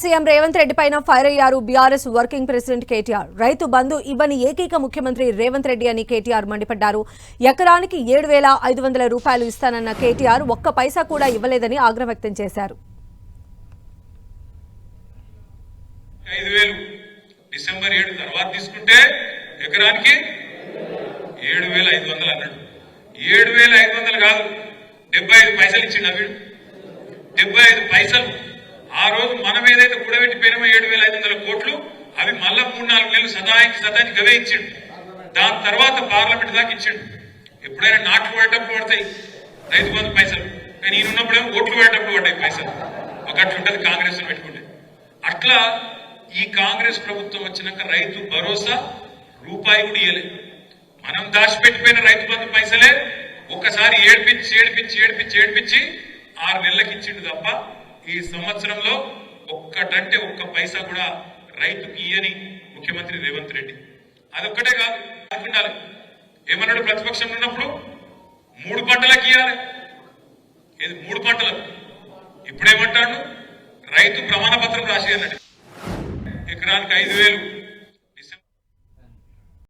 CM Revanth Reddy పైన fire అయ్యారు BRS working president KTR. Rythu Bandhu ఇవ్వని ఏకైక ముఖ్యమంత్రి రేవంత్ రెడ్డి అని కేటీఆర్ మండిపడ్డారు. ఎకరానికి ఏడు వేల ఐదు వందల రూపాయలు ఇస్తానన్న కేటీఆర్ ఒక్క పైసా కూడా ఇవ్వలేదని ఆగ్రహం వ్యక్తం చేశారు. డిసెంబర్ ఏడు తర్వాత తీసుకుంటే ఎకరానికి ఏడు వేల ఐదు వందలు అన్నాడు. ఏడు వేల ఐదు వందలు కాదు డెబ్బై ఐదు పైసలు ఇచ్చిండు డెబ్బై ఐదు పైసలు ఆ రోజు మనం ఏదైతే కూడబెట్టిపోయినామో ఏడు వేల ఐదు వందల కోట్లు అవి మళ్ళా మూడు నాలుగు నెలలు సదానికి సదానికి గవే ఇచ్చిండు. దాని తర్వాత పార్లమెంట్ దాకా ఇచ్చిండు. ఎప్పుడైనా నాట్లు పడేటప్పుడు పడతాయి. రైతు బంధు పైసలు. కానీ ఈయన ఉన్నప్పుడేమో ఓట్లు పడేటప్పుడు పడ్డాయి పైసలు. ఒకటి ఉంటుంది కాంగ్రెస్ పెట్టుకుంటే. అట్లా ఈ కాంగ్రెస్ ప్రభుత్వం వచ్చినాక రైతు భరోసా రూపాయి కూడా ఇయ్యలే. మనం దాచిపెట్టిపోయిన రైతు బంధు పైసలే ఒక్కసారి ఏడిపించి ఏడిపించి ఏడిపించి ఏడిపించి ఆరు నెలలకు ఇచ్చిండు తప్ప ఈ సంవత్సరంలో ఒక్కటంటే ఒక్క పైసా కూడా రైతుకి ఇయ్యని ముఖ్యమంత్రి రేవంత్ రెడ్డి. అదొక్కటే కాదు అనుకుండాలి ఏమన్నాడు ప్రతిపక్షంలో ఉన్నప్పుడు? మూడు పంటలకు ఇవ్వాలి ఇది మూడు పంటలకు ఇప్పుడేమంటాడు? రైతు ప్రమాణ పత్రం రాసి ఎకరానికి ఐదు వేలు.